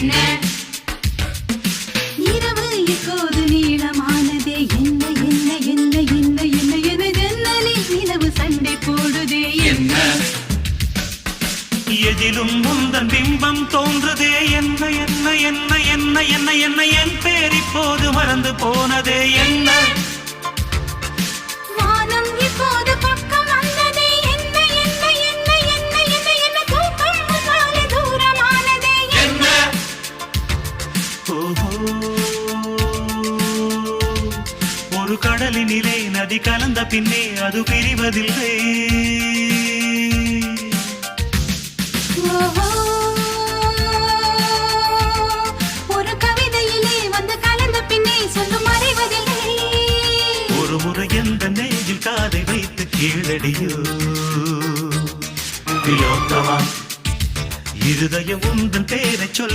என்ன? இரவு இப்போது நீளமானதே? என்ன என்ன என்ன என்ன என்ன என ஜன்னலில் நிலவு சண்டை போடுதே? என்ன? எதிலும் முந்தன் பிம்பம் தோன்றுதே? என்ன என்ன என்ன என்ன என்ன என்ன என் பேர் இப்போது மறந்து போனதே? என்ன ஒரு கடலினிலே நதி கலந்த பின்னே அது பிரிவதில்லை. ஒரு கவிதையிலே வந்து கலந்த பின்னே சொல்லும் அறிவதில்லை. ஒரு முறை எந்த நெஞ்சில் காதை வைத்து கீழடியோ. திலோத்தமா இருதயம் உந்தன் பேரை சொல்